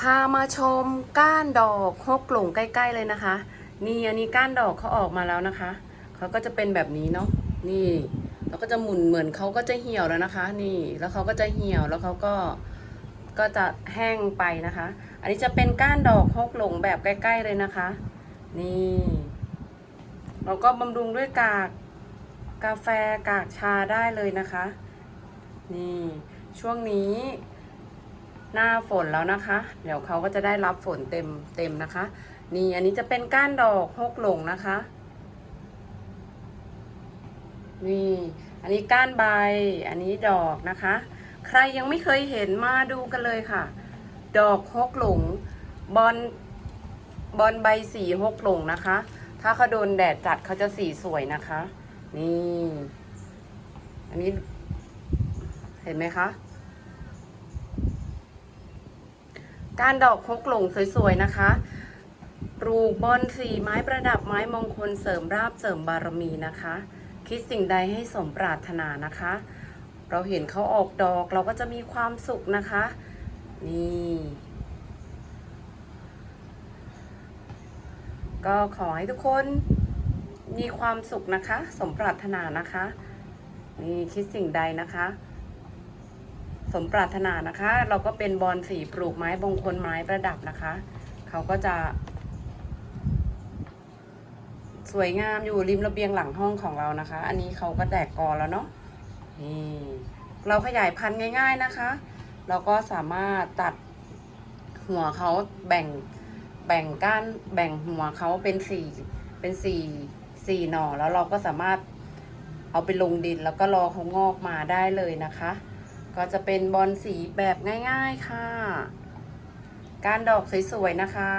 พามาชมก้านดอกฮกหลงใกล้ ๆ เลยนะคะ นี่อันนี้ก้านดอกเขาออกมาแล้วนะคะเขาก็จะเป็นแบบนี้เนาะนี่แล้วก็จะหมุนเหมือนเขาก็จะเหี่ยวแล้วนะคะ นี่แล้วเขาก็จะเหี่ยวแล้วเขาก็ก็จะแห้งไปนะคะ อันนี้จะเป็นก้านดอกฮกหลงแบบใกล้ ๆ เลยนะคะ นี่ เราก็บำรุงด้วยกากกาแฟกากชาได้เลยนะคะ นี่ช่วงนี้ หน้าฝนแล้วนะคะ เดี๋ยวเขาก็จะได้รับฝนเต็มเต็มนะคะ นี่อันนี้จะเป็นก้านดอกฮกหลงนะคะ นี่ อันนี้ก้านใบ อันนี้ดอกนะคะ ใครยังไม่เคยเห็นมาดูกันเลยค่ะ ดอกฮกหลงบอลบอลใบสีฮกหลงนะคะ ถ้าเขาโดนแดดจัดเขาจะสีสวยนะคะ นี่ อันนี้เห็นไหมคะ การดอกฮกหลงสวยๆนะคะปลูกบอนสีไม้ประดับไม้มงคลเสริมราบเสริมบารมีนะคะ คิดสิ่งใดให้สมปรารถนานะคะ เราเห็นเขาออกดอกเราก็จะมีความสุขนะคะ นี่ ก็ขอให้ทุกคนมีความสุขนะคะ สมปรารถนานะคะ นี่คิดสิ่งใดนะคะ สมปรารถนานะคะ เราก็เป็นบอลสีปลูกไม้บงคลไม้ประดับนะคะ เขาก็จะ สวยงามอยู่ริมระเบียงหลังห้องของเรานะคะ อันนี้เขาก็แตกกอแล้วเนาะนี่เราขยายพันธุ์ง่าย ๆนะคะ เราก็สามารถตัดหัวเขาแบ่งแบ่งก้านแบ่งหัวเขาเป็นสี่เป็นสี่สี่หน่อแล้วเราก็สามารถเอาไปลงดินแล้วก็รอเขางอกมาได้เลยนะคะ ก็จะเป็นบอลสีแบบง่าย ๆค่ะ การดอกสวยๆนะคะ